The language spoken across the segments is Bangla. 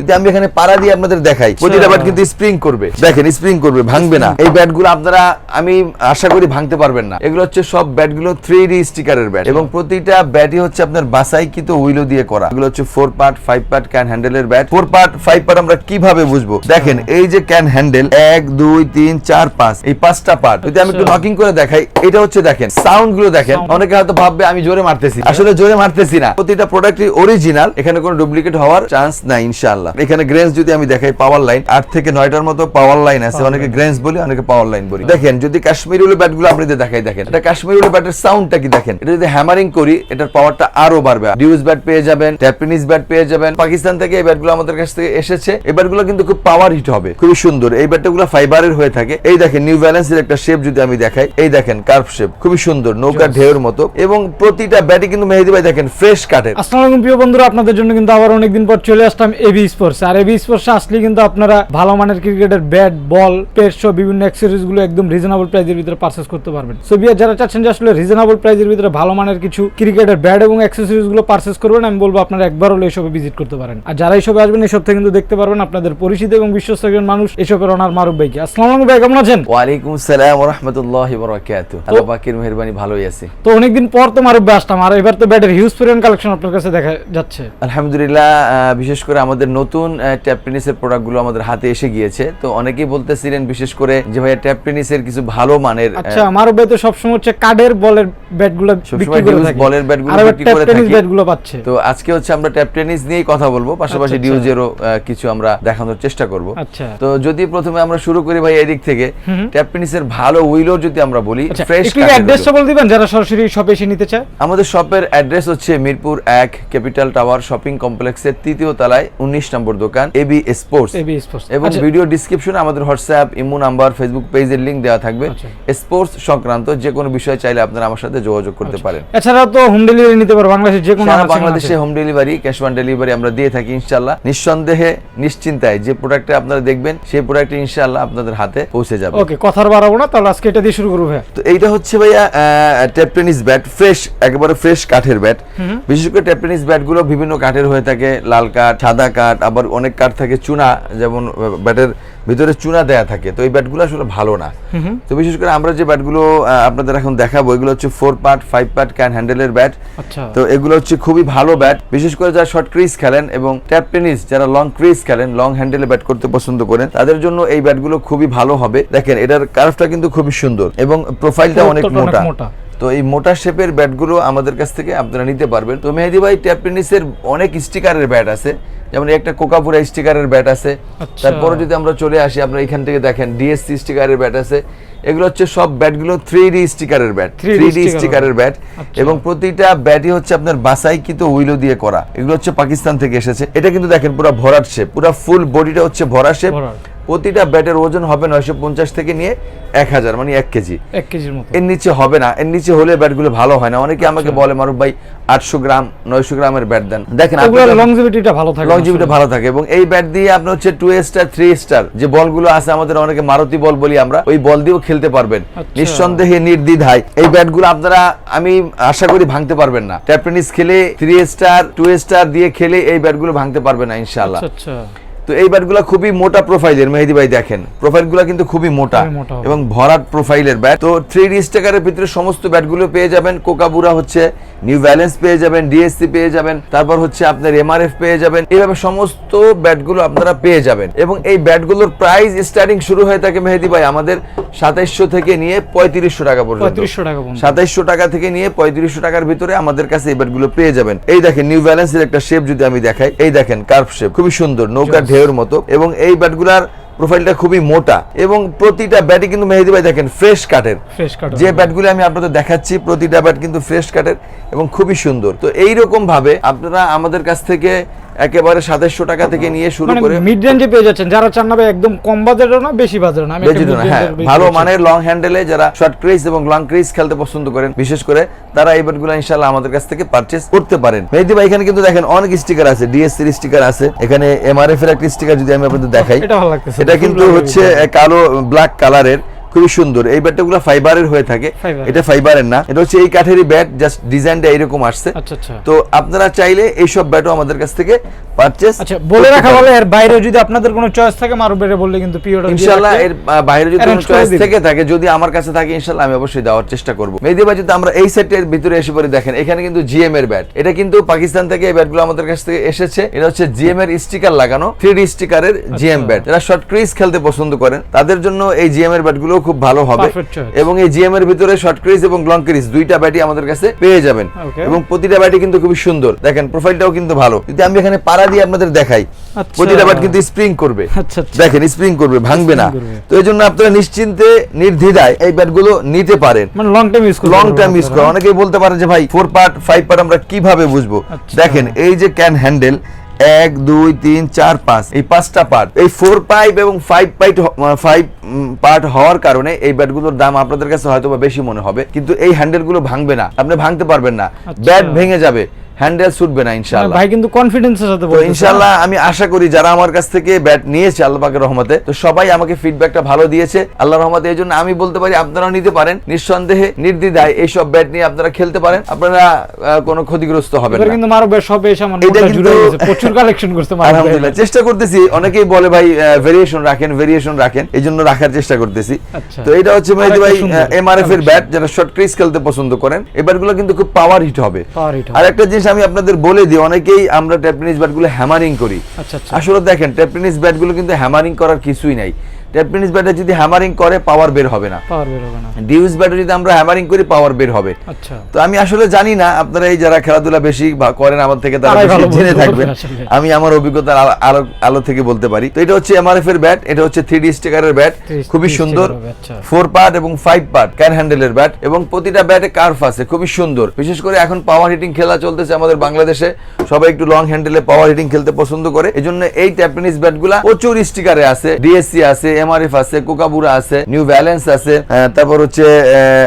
যদি আমি এখানে পাড়া দিয়ে আপনাদের দেখাই প্রতিটা ব্যাট কিন্তু স্প্রিং করবে। দেখেন স্প্রিং করবে ভাঙবে না। এই ব্যাটগুলো আপনারা আমি আশা করি ভাঙতে পারবেন না। এগুলো হচ্ছে সব ব্যাটগুলো থ্রি ডি স্টিকারের ব্যাট এবং প্রতিটা ব্যাটই হচ্ছে আপনার বাসাইকৃত উইলো দিয়ে করা। এগুলো হচ্ছে four part five part cane হ্যান্ডেলের bat four part five part আমরা কীভাবে বুঝব? দেখেন এই যে ক্যান হ্যান্ডেল এক দুই তিন চার পাঁচ এই পাঁচটা পার্ট যদি আমি একটু নকিং করে দেখাই এটা হচ্ছে দেখেন সাউন্ডগুলো দেখেন অনেকে হয়তো ভাববে আমি জোরে মারতেছি। আসলে জোরে মারতেছি না। প্রতিটা প্রোডাক্টই অরিজিনাল এখানে কোনো ডুপ্লিকেট হওয়ার চান্স নাই ইনশাআল্লাহ। এখানে গ্রেন্স যদি আমি দেখাই পাওয়ার লাইন আট থেকে নয়টার মতো পাওয়ার লাইন আছে। অনেকে গ্রেন্স বলি অনেকে পাওয়ার লাইন বলি। দেখেন যদি কাশ্মীরি ব্যাটগুলো আপনাদের দেখাই দেখেন এটা কাশ্মীরি ব্যাটের সাউন্ডটা কি দেখেন? এটা যদি হ্যামারিং করি এটার পাওয়ারটা আরও বাড়বে। ডিউজ ব্যাট পেয়ে যাবেন ট্যাপিনিস ব্যাট পেয়ে যাবেন। পাকিস্তান থেকে এই ব্যাটগুলো আমাদের কাছ থেকে এসেছে। এই ব্যাটগুলো কিন্তু খুব পাওয়ার হিট হবে। খুবই সুন্দর। এই ব্যাটগুলো ফাইবারের হয়ে থাকে। এই দেখেন নিউ ব্যালেন্সের একটা শেপ যদি আমি দেখাই এই দেখেন কার্ভ শেপ খুবই সুন্দর নৌকার ঢেউর মতো। এবং প্রতিটা ব্যাটই কিন্তু মেহেদি ভাই দেখেন ফ্রেশ কাটের আসসালামু আলাইকুম প্রিয় বন্ধুরা আপনাদের জন্য কিন্তু আবার অনেকদিন পর চলে আসলাম এবি স্পোর্টস। আর এবি স্পোর্টস আসলে কিন্তু আপনারা ভালো মানের ক্রিকেটের ব্যাট বল পেট সহ বিভিন্ন অ্যাক্সেসরিজগুলো একদম রিজনেবল প্রাইসের ভিতরে পারচেস করতে পারবেন। সো বিয়ার যারা চাচ্ছেন যে আসলে রিজনেবল প্রাইসের ভিতরে ভালো মানের কিছু ক্রিকেটের ব্যাট এবং অ্যাক্সেসরিজগুলো পারচেস করবেন আমি বলব আপনারা একবার হলে এসবে ভিজিট করতে পারেন। আর যারা এসবে আসবেন এসব থেকে কিন্তু দেখতে পারবেন আপনাদের পরিচিত এবং বিশ্বস্ত একজন মানুষ এসবের অনার মারুফ ভাইকে। আসসালামু আলাইকুম ভাই কেমন আছেন? ওয়ালাইকুম সালাম রহমতুল্লাহ বরাকাতু আল্লাহ পাকের মেহেরবানি ভালোই আছে। তো অনেকদিন পর তো মারুফ ভাই আসলাম আর এবার তো ব্যাটের হিউজ পরিমাণ কালেকশন আপনার কাছে দেখা যাচ্ছে। আলহামদুলিল্লাহ বিশেষ করে আমাদের নতুন ট্যাপ টেনিসের প্রোডাক্টগুলো আমাদের হাতে এসে গিয়েছে। তো অনেকেই বলতেছিলেন বিশেষ করে যে ভাইয়া ট্যাপ টেনিসের কিছু ভালো মানের আচ্ছা মারুফ ভাই তো সবসময় হচ্ছে কাঠের বলের ব্যাটগুলো বিক্রি করে থাকে। বলের ব্যাটগুলো বিক্রি করে থাকি। ব্যাটগুলো পাচ্ছে। তো আজকে হচ্ছে আমরা ট্যাপ টেনিস নিয়েই কথা বলব পাশাপাশি আচ্ছা, আচ্ছা। ডিউজেরও কিছু আমরা দেখানোর চেষ্টা করব। আচ্ছা। তো যদি প্রথমে আমরা শুরু করি ভাই এদিক থেকে ট্যাপ টেনিসের ভালো উইলো যদি আমরা বলি আচ্ছা ফ্রেশ অ্যাড্রেসটা বলে দিবেন যারা সরাসরি শপে এসে নিতে চায়। আমাদের শপের অ্যাড্রেস হচ্ছে মিরপুর এক ক্যাপিটাল টাওয়ার শপিং কমপ্লেক্সের তৃতীয় তলায় উনিশ নম্বর দোকান এবি স্পোর্টস এবি স্পোর্টস এবং ভিডিও ডিসক্রিপশনে আমাদের হোয়াটসঅ্যাপ ইমো নাম্বার ফেসবুক পেজের লিংক দেওয়া থাকবে। আচ্ছা। স্পোর্টস সংক্রান্ত যে কোনো বিষয় চাইলে আপনারা আমার সাথে যোগাযোগ করতে পারেন। এছাড়াও তো হোম ডেলিভারি নিতে পারো বাংলাদেশের যে কোনো বাংলাদেশে home delivery cash on delivery আমরা দিয়ে থাকি ইনশাল্লাহ নিঃসন্দেহে নিশ্চিন্তায় যে প্রোডাক্টটা আপনারা দেখবেন সেই প্রোডাক্ট ইনশাল্লাহ আপনাদের হাতে পৌঁছে যাবে। ওকে কথার বাড়াবো না তাহলে আজকে এটা দিয়ে শুরু করব ভাই তো এইটা হচ্ছে ভাইয়া ট্যাপ টেনিস ব্যাট ফ্রেশ একেবারে ফ্রেশ কাঠের ব্যাট বিশেষ করে ট্যাপ টেনিস ব্যাটগুলো বিভিন্ন কাঠের হয়ে থাকে লাল কাঠ সাদা কাঠ আবার অনেক কাঠ থাকে চুনা যেমন ব্যাটের ভিতরে চুনা দেয়া থাকে। তো এই ব্যাটগুলো আসলে ভালো না। তো বিশেষ করে আমরা যে ব্যাটগুলো আপনাদের এখন দেখাবো এগুলো হচ্ছে four part five part cane হ্যান্ডেলের bat. আচ্ছা। তো এগুলো হচ্ছে খুবই ভালো ব্যাট। বিশেষ করে যারা শর্ট ক্রিজ খেলেন এবং ট্যাপ টেনিস যারা লং ক্রিজ খেলেন লং হ্যান্ডেলে ব্যাট করতে পছন্দ করেন তাদের জন্য এই ব্যাটগুলো খুবই ভালো হবে। দেখেন এটার কার্ভটা কিন্তু খুবই সুন্দর এবং প্রোফাইলটা অনেক মোটা। তো এই মোটা শেপের ব্যাটগুলো আমাদের কাছ থেকে আপনারা নিতে পারবেন। তো মেহেদি ভাই ট্যাপ টেনিসের অনেক স্টিকারের ব্যাট আছে। যেমন একটা কোকাপুরা স্টিকারের ব্যাট আছে আচ্ছা। তারপরে যদি আমরা চলে আসি আপনারা এখান থেকে দেখেন ডিএসসি স্টিকারের ব্যাট আছে এগুলো হচ্ছে সব ব্যাটগুলো থ্রি ডি স্টিকারের ব্যাট থ্রি ডি স্টিকারের ব্যাট আচ্ছা। এবং প্রতিটা ব্যাটই হচ্ছে আপনার বাসাইকৃত উইলো দিয়ে করা এগুলো হচ্ছে পাকিস্তান থেকে এসেছে এটা কিন্তু দেখেন পুরো ভরাট শেপ পুরো ফুল বডিটা হচ্ছে ভরা শেপ। প্রতিটা ব্যাটের ওজন হবে নয়শো পঞ্চাশ থেকে নিয়ে এক হাজার মানে এক কেজি। এক কেজির মতো। এর নিচে হবে না এর নিচে হলে ব্যাটগুলো ভালো হয় না। অনেকে আমাকে বলে মারুফ ভাই আটশো গ্রাম নয়শো গ্রামের ব্যাট দেন। দেখেন লংজিভিটিটা ভালো থাকে লংজিভিটি ভালো থাকে। এবং এই ব্যাট দিয়ে আপনার হচ্ছে টু স্টার থ্রি স্টার যে বলগুলো আছে আমাদের অনেকে মারুতি বল বলি আমরা ওই বল দিয়েও খেলতে পারবেন। আচ্ছা। নিঃসন্দেহে নির্দ্বিধায়। এই ব্যাটগুলো আপনারা আমি আশা করি ভাঙতে পারবেন না। ট্যাপ টেনিস খেলে থ্রি স্টার টু স্টার দিয়ে খেলে এই ব্যাটগুলো ভাঙতে পারবেন না ইনশাআল্লাহ। আচ্ছা আচ্ছা। তো এই ব্যাটগুলো খুবই মোটা প্রোফাইলের মেহেদি ভাই দেখেন। প্রোফাইলগুলো কিন্তু খুবই মোটা। এবং ভরাট প্রোফাইলের ব্যাট তো থ্রি ডি স্টেকারের ভিতরে সমস্ত ব্যাটগুলো পেয়ে যাবেন। কোকাবুরা হচ্ছে নিউ ব্যালেন্স পেয়ে যাবেন ডিএসসি পেয়ে যাবেন তারপর হচ্ছে আপনার এমআরএফ পেয়ে যাবেন এইভাবে সমস্ত ব্যাটগুলো আপনারা পেয়ে যাবেন। এবং এই ব্যাটগুলোর প্রাইস স্টার্টিং শুরু হয়ে থাকে মেহেদি ভাই আমাদের সাতাইশশো থেকে নিয়ে পঁয়ত্রিশশো টাকা পর্যন্ত। সাতাইশশো টাকা থেকে নিয়ে পঁয়ত্রিশশো টাকার ভিতরে আমাদের কাছে এই ব্যাটগুলো পেয়ে যাবেন। এই দেখেন নিউ ব্যালেন্সের একটা শেপ যদি আমি দেখাই এই দেখেন কার্ভ শেপ খুবই সুন্দর নৌকার ঢেউর মতো। এবং এই ব্যাটগুলার প্রোফাইলটা খুবই মোটা এবং প্রতিটা ব্যাটই কিন্তু মেহেদি ভাই দেখেন ফ্রেশ কাটের যে ব্যাটগুলো আমি আপনাদের দেখাচ্ছি প্রতিটা ব্যাট কিন্তু ফ্রেশ কাটের এবং খুবই সুন্দর। তো এই রকম ভাবে আপনারা আমাদের কাছ থেকে একেবারে সাতাশশো টাকা থেকে নিয়ে শুরু মানে করে মিড রেঞ্জে পেয়ে যাচ্ছেন। যারা চান না একদম কম বাজেটও না বেশি বাজেটও না। বেশি না, হ্যাঁ ভালো মানের লং হ্যান্ডেলে যারা শর্ট ক্রিজ এবং লং ক্রিজ খেলতে পছন্দ করেন বিশেষ করে তারা এই ব্যাটগুলো ইনশাআল্লাহ আমাদের কাছ থেকে পারচেজ করতে পারেন। মেহেদি ভাই এখানে কিন্তু দেখেন অনেক স্টিকার আছে ডিএসসির স্টিকার আছে। এখানে এমআরএফ এর একটা স্টিকার যদি আমি আপনাদের দেখাই এটা ভালো লাগতেছে। এটা কিন্তু হচ্ছে কালো ব্ল্যাক কালারের খুবই সুন্দর। এই ব্যাটটা গুলো ফাইবারের হয়ে থাকে। এটা ফাইবারের না। এটা হচ্ছে এই কাঠেরই ব্যাট জাস্ট ডিজাইনটা এরকম আসছে। আচ্ছা আচ্ছা। তো আপনারা চাইলে এইসব ব্যাটও আমাদের কাছ থেকে পারচেস আচ্ছা বলে রাখা ভালো এর বাইরে যদি আপনাদের কোনো চয়েস থাকে মারুফ ভাইরে বললে কিন্তু পিওটা ইনশাআল্লাহ এর বাইরে যদি কোনো চয়েস থেকে থাকে যদি আমার কাছে থাকে ইনশাআল্লাহ আমি অবশ্যই দেওয়ার চেষ্টা করব। মেহেদি ভাই যদি আমরা এই সেটের ভিতরে এসে পরে দেখেন এখানে কিন্তু জিএম এর ব্যাট এটা কিন্তু পাকিস্তান থেকে এই ব্যাটগুলো আমাদের কাছ থেকে এসেছে। এটা হচ্ছে জিএম এর স্টিকার লাগানো থ্রি ডি স্টিকারের জিএম। ব্যাট যারা শর্ট ক্রিজ খেলতে পছন্দ করেন তাদের জন্য এই জিএম এর ব্যাটগুলো খুব ভালো হবে। এবং এই জিএম এর ভিতরে শর্ট ক্রিজ এবং লং ক্রিজ দুইটা ব্যাটই আমাদের কাছে পেয়ে যাবেন। এবং প্রতিটা ব্যাটই কিন্তু খুবই সুন্দর। দেখেন প্রোফাইলটাও কিন্তু ভালো। যদি আমি এখানে পাড়া দিয়ে আপনাদের দেখাই আচ্ছা। প্রতিটা ব্যাট কিন্তু স্প্রিং করবে। আচ্ছা আচ্ছা। দেখেন স্প্রিং করবে ভাঙবে না। তো এই জন্য আপনারা নিশ্চিন্তে নির্দ্বিধায় এই ব্যাটগুলো নিতে পারেন। মানে long time use long time use করে। অনেকেই বলতে পারে যে ভাই ফোর পার্ট ফাইভ পার্ট আমরা কীভাবে বুঝব। দেখেন এই যে ক্যান হ্যান্ডেল এক দুই তিন চার পাঁচ। এই পাঁচটা পার্ট এই ফোর পাইপ এবং ফাইভ পাইট ফাইভ পার্ট হওয়ার কারণে এই ব্যাটগুলোর দাম আপনাদের কাছে হয়তো বা বেশি মনে হবে কিন্তু এই হ্যান্ডেলগুলো ভাঙবে না। আপনি ভাঙতে পারবেন না। আচ্ছা। ব্যাট ভেঙে যাবে। হ্যান্ডেল ছুটবে না ইনশাআল্লাহ। ভাই কিন্তু কনফিডেন্সের সাথে তো বলতেছে। ইনশাল্লাহ আমি আশা করি যারা আমার কাছ থেকে ব্যাট নিয়েছে আল্লাহ পাকের রহমতে তো সবাই আমাকে ফিডব্যাকটা ভালো দিয়েছে। আল্লাহ রহমতে এই জন্য আমি বলতে পারি আপনারাও নিতে পারেন। নিঃসন্দেহে নির্দ্বিধায় এইসব ব্যাট নিয়ে আপনারা খেলতে পারেন। আপনারা কোনো ক্ষতিগ্রস্ত হবেন না। কিন্তু মারুফ ভাই সবে এসে আমার এটা জুড়ে গেছে। প্রচুর কালেকশন করতে মারুফ আলহামদুলিল্লাহ চেষ্টা করতেছি। অনেকেই বলে ভাই ভেরিয়েশন রাখেন ভেরিয়েশন রাখেন। এই জন্য রাখার চেষ্টা করতেছি। আচ্ছা। তো এটা হচ্ছে মেহেদি ভাই এমআরএফ এর ব্যাট যারা শর্ট ক্রিজ খেলতে পছন্দ করেন এই ব্যাটগুলো কিন্তু খুব পাওয়ার হিট হবে। আর একটা জিনিস আমি আপনাদের বলে দিই অনেকেই আমরা ট্যাপটেনিস ব্যাটগুলো হ্যামারিং করি। আচ্ছা আচ্ছা। আসলে দেখেন ট্যাপটেনিস ব্যাটগুলো কিন্তু হ্যামারিং করার কিছুই নাই। ট্যাপটেনিস ব্যাটে যদি হ্যামারিং করে পাওয়ার বের হবে না। পাওয়ার বের হবে না। ডিউস ব্যাটে যদি আমরা হ্যামারিং করি পাওয়ার বের হবে। আচ্ছা। তো আমি আসলে জানি না আপনারা এই যারা খেলাধুলা বেশি করেন আমার থেকে তারা বেশি জেনে থাকবেন। আমি আমার অভিজ্ঞতার আলো- আলো থেকে বলতে পারি। তো এটা হচ্ছে এমআরএফ এর ব্যাট এটা হচ্ছে থ্রি ডি স্টিকারের ব্যাট খুবই সুন্দর। আচ্ছা। ফোর পার্ট এবং ফাইভ পার্ট ক্যান হ্যান্ডেলের ব্যাট এবং প্রতিটা ব্যাটে কার্ভ আছে খুবই সুন্দর। বিশেষ করে এখন পাওয়ার হিটিং খেলা চলতেছে আমাদের বাংলাদেশে। সবাই একটু লং হ্যান্ডেলে পাওয়ার হিটিং খেলতে পছন্দ করে। এই জন্য এই ট্যাপটেনিস ব্যাটগুলা প্রচুর স্টিকারে আছে ডিএসসি আছে এমআরএফ আছে কোকাবুরা আছে নিউ ব্যালেন্স আছে তারপর হচ্ছে আহ,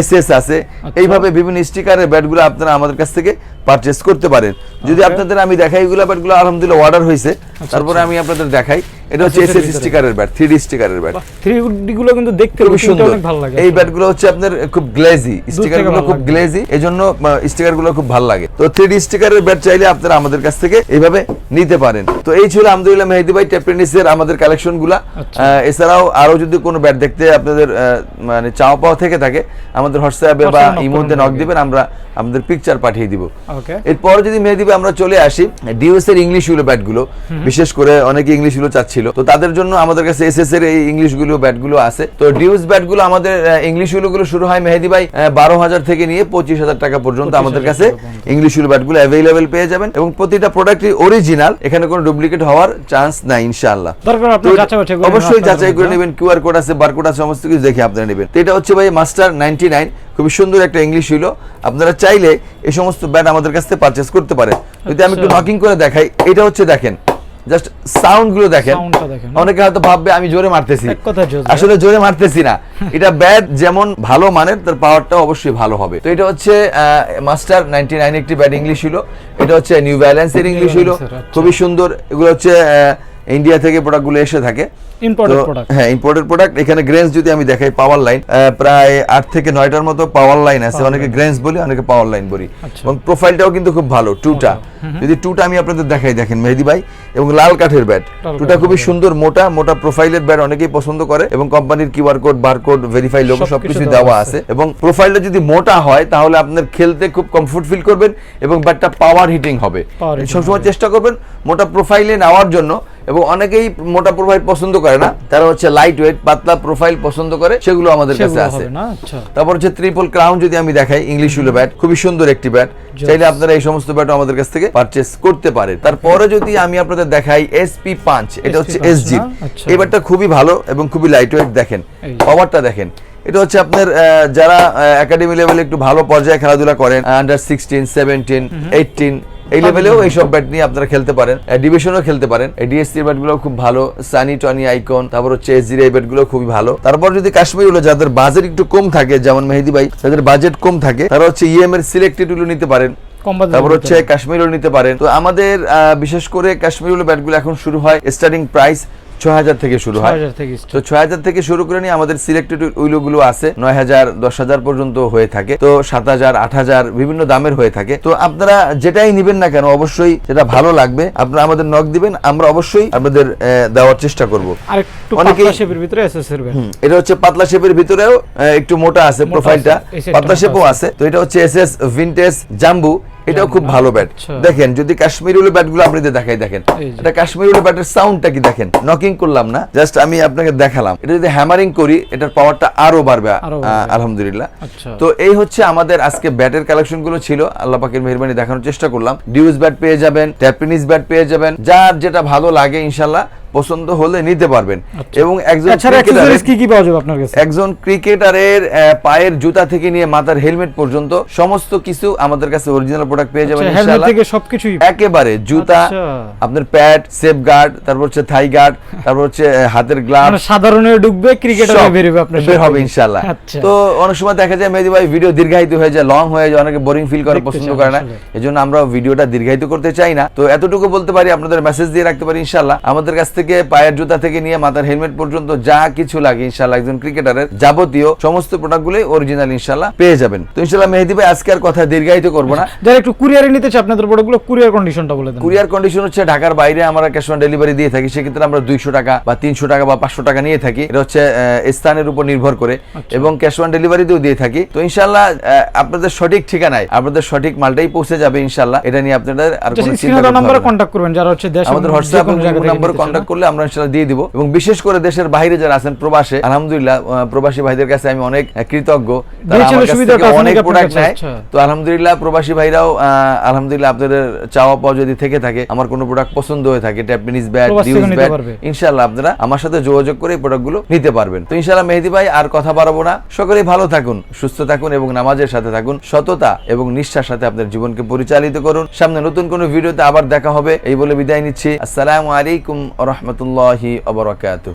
এস এস আছে আচ্ছা। এইভাবে বিভিন্ন স্টিকারের ব্যাটগুলো আপনারা আমাদের কাছ থেকে পারচেস করতে পারেন। যদি আপনাদের আমি দেখাই এগুলো ব্যাটগুলো আলহামদুলিল্লাহ অর্ডার হয়েছে। তারপরে আমি আপনাদের দেখাই। এটা হচ্ছে এসএস স্টিকারের ব্যাট থ্রি ডি স্টিকারের ব্যাট থ্রি ডি গুলো কিন্তু দেখতে লুকিংটা সুন্দর। অনেক ভালো লাগে এই আসলে। ব্যাটগুলো হচ্ছে আপনার খুব গ্লেজি স্টিকারগুলো খুব গ্লেজি এই জন্য স্টিকারগুলো খুব ভালো লাগে। তো থ্রি ডি স্টিকারের ব্যাট চাইলে আপনারা আমাদের কাছ থেকে এইভাবে নিতে পারেন। তো এই ছিল আলহামদুলিল্লাহ মেহেদি ভাই টেপটেনিসের আমাদের কালেকশনগুলা আচ্ছা। এছাড়াও আরও যদি কোনো ব্যাট দেখতে আপনাদের মানে চাওয়া পাওয়া থেকে থাকে আমাদের হোয়াটসঅ্যাপে বা ইমোতে নক। দিবেন আমরা আমাদের পিকচার পাঠিয়ে দিব। ওকে এরপর যদি মেহেদি ভাই আমরা চলে আসি ডিওএস এর ইংলিশগুলো ব্যাটগুলো বিশেষ করে অনেকে ইংলিশগুলো চাচ্ছিল তো তাদের জন্য আমাদের কাছে এসএস এর এই ইংলিশগুলো ব্যাটগুলো আছে। তো ডিউস ব্যাটগুলো আমাদের ইংলিশগুলো গুলো শুরু হয় মেহেদি ভাই বারো হাজার থেকে নিয়ে পঁচিশ হাজার টাকা পর্যন্ত আমাদের কাছে ইংলিশগুলো ব্যাটগুলো অ্যাভেলেবেল পেয়ে যাবেন। এবং প্রতিটা প্রোডাক্টই অরিজিনাল এখানে কোনো ডুপ্লিকেট হওয়ার চান্স নাই ইনশাআল্লাহ। অবশ্যই যাচাই করে নেবেন কিউআর কোড আছে বারকোড আছে সমস্ত কিছু দেখে আপনারা নেবেন। তো এটা হচ্ছে ভাই মাস্টার নাইনটি নাইন খুবই সুন্দর একটা ইংলিশ হইল। আপনারা চাইলে এই সমস্ত ব্যাট আমাদের কাছ থেকে পারচেস করতে পারেন। যদি আমি একটু। নকিং করে দেখাই এটা হচ্ছে দেখেন। জাস্ট সাউন্ডগুলো দেখেন অনেকে হয়তো ভাববে আমি জোরে মারতেছি। আসলে জোরে মারতেছি না। এটা ব্যাট যেমন ভালো মানের তার পাওয়ারটা অবশ্যই ভালো হবে। তো এটা হচ্ছে মাস্টার নাইনটি নাইন একটি ব্যাট ইংলিশ ছিল। এটা হচ্ছে নিউ ব্যালেন্সের ইংলিশ ছিল। আচ্ছা। খুবই সুন্দর। এগুলো হচ্ছে ইন্ডিয়া থেকে প্রোডাক্টগুলো এসে থাকে। তো, product। হ্যাঁ ইম্পোর্টেড প্রোডাক্ট এখানে গ্রেন্স যদি আমি দেখাই পাওয়ার লাইন প্রায় আট থেকে নয়টার মতো পাওয়ার লাইন আছে। অনেকে। গ্রেন্স বলি অনেকে পাওয়ার লাইন বলি। আচ্ছা। এবং প্রোফাইলটাও কিন্তু খুব ভালো টুটা যদি টুটা আমি আপনাদের দেখাই দেখেন মেহেদি ভাই এবং লাল কাঠের ব্যাট টুটা খুবই সুন্দর মোটা মোটা প্রোফাইলের ব্যাট অনেকেই পছন্দ করে এবং কোম্পানির QR code barcode verify logo সবকিছু দেওয়া। আছে। এবং প্রোফাইলটা যদি মোটা হয় তাহলে আপনার খেলতে খুব কমফোর্ট ফিল করবেন এবং ব্যাটটা পাওয়ার হিটিং হবে। সবসময় চেষ্টা করবেন মোটা প্রোফাইলে নেওয়ার জন্য এবং অনেকেই মোটা প্রোফাইল পছন্দ করে না। তারা হচ্ছে লাইট ওয়েট পাতলা প্রোফাইল পছন্দ করে সেগুলো আমাদের কাছে আছে। আচ্ছা। তারপর হচ্ছে ট্রিপল ক্রাউন যদি আমি দেখাই ইংলিশ হলো ব্যাট খুবই সুন্দর একটি ব্যাট চাইলে আপনারা এই সমস্ত ব্যাট আমাদের কাছ থেকে পারচেস করতে পারেন। তারপরে যদি আমি আপনাদের দেখাই এসপি পাঁচ এটা হচ্ছে SP5 এসজি? আচ্ছা। এই ব্যাটটা খুবই ভালো এবং খুবই লাইট ওয়েট দেখেন। পাওয়ারটা দেখেন। এটা হচ্ছে আপনার যারা একাডেমি লেভেলে একটু ভালো পর্যায়ে খেলাধুলা করেন আন্ডার সিক্সটিন সেভেন্টিন এইটিন এই লেভেলেও এইসব ব্যাট নিয়ে আপনারা খেলতে পারেন ডিভিশনও খেলতে পারেন। এই ডিএসসি ব্যাটগুলো খুব ভালো সানি টনি আইকন তারপর হচ্ছে এসজির এই ব্যাটগুলো খুবই ভালো। তারপর যদি কাশ্মীর হলো যাদের বাজেট একটু কম থাকে যেমন মেহেদি ভাই যাদের বাজেট কম থাকে তারা হচ্ছে ইএম এর সিলেক্টেডগুলো নিতে পারেন। তারপর। হচ্ছে কাশ্মীরও নিতে পারেন। তো আমাদের বিশেষ করে কাশ্মীর ব্যাটগুলো এখন শুরু হয় স্টার্টিং প্রাইস ছয় হাজার থেকে শুরু হয়। 6000 থেকে start। তো ছয় হাজার থেকে শুরু করে নিয়ে আমাদের সিলেক্টেড উইলোগুলো আছে নয় হাজার দশ হাজার পর্যন্ত হয়ে থাকে। তো সাত হাজার আট হাজার বিভিন্ন দামের হয়ে থাকে। তো আপনারা যেটাই নিবেন না কেন অবশ্যই যেটা ভালো লাগবে আপনারা আমাদের নক দিবেন আমরা অবশ্যই আপনাদের দেওয়ার চেষ্টা করব। অনেকেই- শেপের ভিতরে এটা হচ্ছে পাতলা শেপের ভিতরেও একটু মোটা আছে প্রোফাইলটা পাতলা শেপও আছে। তো এটা হচ্ছে এসএস ভিনটেজ জাম্বু এটাও খুব ভালো ব্যাট আচ্ছা। দেখেন যদি কাশ্মীরি উলের ব্যাটগুলো আপনাদের দেখাই দেখেন। এটা কাশ্মীরি উলের ব্যাটের সাউন্ডটা কি দেখেন? নকিং করলাম না জাস্ট আমি আপনাকে দেখালাম। এটা যদি হ্যামারিং করি এটার পাওয়ারটা আরও বাড়বে আলহামদুলিল্লাহ। আচ্ছা। তো এই হচ্ছে আমাদের আজকে ব্যাটের কালেকশনগুলো ছিল। আল্লাহ পাকের মেহরবানি দেখানোর চেষ্টা করলাম। ডিউজ ব্যাট পেয়ে যাবেন ট্যাপিনিস ব্যাট পেয়ে যাবেন যার যেটা ভালো লাগে ইনশাল্লাহ পছন্দ হলে নিতে পারবেন। আচ্ছা। এবং একজন এছাড়া cricketer-এর- অ্যাকসেসরিজ কি কি পাওয়া যাবে আপনার কাছে? একজন ক্রিকেটারের পায়ের জুতা থেকে নিয়ে মাথার হেলমেট পর্যন্ত সমস্ত কিছু আমাদের কাছে অরিজিনাল প্রোডাক্ট পেয়ে যাবেন হেলমেট ইনশাআল্লাহ। থেকে সবকিছুই? একেবারে জুতা আচ্ছা। আপনার প্যাড সেফ গার্ড তারপর হচ্ছে থাই গার্ড তারপর হচ্ছে হাতের গ্লাভ সাধারণে ঢুকবে ক্রিকেটারে সব বেরোবে আপনার বের হবে। ইনশাআল্লাহ। আচ্ছা। তো অনেক সময় দেখা যায় মেহেদি ভাই ভিডিও দীর্ঘায়িত হয়ে যায় লং হয়ে যায় অনেকে বোরিং ফিল করে পছন্দ করে না। এজন্য আমরা ভিডিওটা দীর্ঘায়িত করতে চাই না। তো এতটুকু বলতে পারি আপনাদের মেসেজ দিয়ে রাখতে পারি ইনশাআল্লাহ। আমাদের কাছ থেকে পায়ের জুতা থেকে নিয়ে মাথার হেলমেট পর্যন্ত যা কিছু লাগে ইনশাআল্লাহ একজন ক্রিকেটারের যাবতীয় সমস্ত প্রোডাক্টগুলোই অরিজিনাল ইনশাআল্লাহ পেয়ে যাবেন। তো ইনশাআল্লাহ মেহেদি ভাই আজকে আর কথা দীর্ঘায়িত করব না। যারা একটু কুরিয়ারে নিতে চায় আপনাদের প্রোডাক্টগুলো কুরিয়ার কন্ডিশনটা বলে দেন। কুরিয়ার কন্ডিশন হচ্ছে ঢাকার বাইরে আমরা ক্যাশ অন ডেলিভারি দিয়ে থাকি সেক্ষেত্রে আমরা দুইশো টাকা বা তিনশো টাকা বা পাঁচশো টাকা নিয়ে থাকি। এটা হচ্ছে স্থানের উপর নির্ভর করে আচ্ছা। এবং ক্যাশ অন ডেলিভারিতেও দিয়ে থাকি। তো ইনশাল্লাহ আপনাদের সঠিক ঠিকানায় আপনাদের সঠিক মালটাই পৌঁছে যাবে ইনশাল্লাহ এটা নিয়ে আপনাদের আর কোনো চিন্তা নাম্বারে কন্ট্যাক্ট করবেন যারা হচ্ছে দেশ আমাদের হোয়াটসঅ্যাপ নাম্বারে কন্ট্যাক্ট করলে আমরা ইনশাআল্লাহ দিয়ে দিব। এবং বিশেষ করে দেশের বাইরে যারা আছেন প্রবাসে আলহামদুলিল্লাহ প্রবাসী ভাইদের কাছে আমি অনেক কৃতজ্ঞ। অনেক প্রোডাক্ট? নেয়। আচ্ছা। তো আলহামদুলিল্লাহ প্রবাসী ভাইরাও আলহামদুলিল্লাহ আপনাদের চাওয়া পাওয়া যদি থেকে থাকে আমার কোনো প্রোডাক্ট পছন্দ হয়ে থাকে ট্যাপনিস ব্যাট ডিউজ ব্যাট পারবে। ইনশাআল্লাহ আপনারা আমার সাথে যোগাযোগ করে এই প্রোডাক্টগুলো নিতে পারবেন। তো ইনশাআল্লাহ মেহেদি ভাই আর কথা বাড়াবো না। সকলেই ভালো থাকুন সুস্থ থাকুন এবং নামাজের সাথে থাকুন। সততা এবং নিষ্ঠার সাথে আপনার জীবনকে পরিচালিত করুন। সামনে নতুন কোনো ভিডিওতে আবার দেখা হবে। এই বলে বিদায় নিচ্ছি। আসসালামু আলাইকুম রহমতুল্লাহি অবরাকাতুহ।